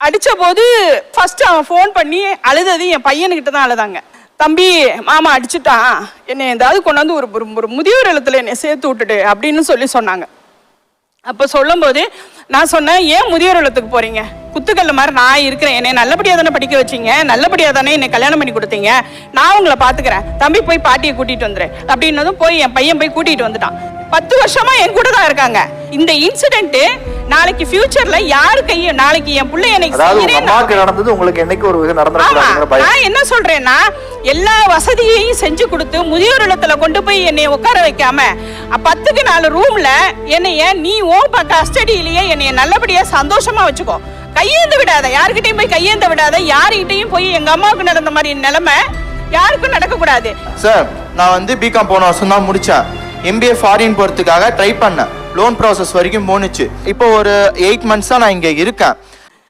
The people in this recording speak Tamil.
அடித்த போது ஃபஸ்ட்டு அவன் ஃபோன் பண்ணி அழுதது என் பையனுக்கிட்ட தான் அழுதாங்க. தம்பி மாமா அடிச்சுட்டான் என்னை ஏதாவது கொண்டு வந்து ஒரு ஒரு- முதியோர் இல்லத்தில் என்னை சேர்த்து விட்டுடு அப்படின்னு சொல்லி சொன்னாங்க. அப்போ சொல்லும்போது நான் சொன்னேன் ஏன் முதியோர் இல்லத்துக்கு போகிறீங்க குத்துக்கல்ல மாதிரி நான் இருக்கிறேன். என்னை நல்லபடியாக தானே படிக்க வச்சீங்க? நல்லபடியாக தானே என்னை கல்யாணம் பண்ணி கொடுத்தீங்க? நான் உங்களை பார்த்துக்கிறேன் தம்பி போய் பாட்டியை கூட்டிகிட்டு வந்துரு அப்படின்னதும் போய் என் பையன் போய் கூட்டிகிட்டு வந்துட்டான். பத்து வருஷமா என் கூட தான் இருக்காங்க. இந்த இன்சிடெண்ட்டு நாளைக்கு ஃபியூச்சர்ல யாரு கையும் நாளைக்கு என் பிள்ளை எனக்கு நடந்தது உங்களுக்கு என்னைக்கு ஒரு இது ஆமா. நடந்துடக்கூடாதுங்கிற பயம். நான் என்ன சொல்றேன்னா எல்லா வசதியையும் செஞ்சு கொடுத்து முதியோர் இல்லத்துல கொண்டு போய் என்னை உட்கார வைக்காம பத்துக்கு நாலு ரூம்ல என்னைய நீ ஓ கஸ்டடியிலேயே என்னைய நல்லபடியா சந்தோஷமா வச்சுக்கோ. கையேந்து விடாத. யாருக்கிட்டையும் போய் கையேந்த விடாத. யாருக்கிட்டையும் போய் எங்க அம்மாவுக்கு நடந்த மாதிரி நிலைமை யாருக்கும் நடக்கக்கூடாது. சார் நான் வந்து பிகாம் போன வருஷம் தான் முடித்தேன் எம்பிஏ ஃபாரின் போகிறதுக்காக ட்ரை பண்ணேன். லோன் ப்ராசஸ் வரைக்கும் போணுச்சு. இப்போ ஒரு எயிட் மந்த்ஸாக நான் இங்கே இருக்கேன்.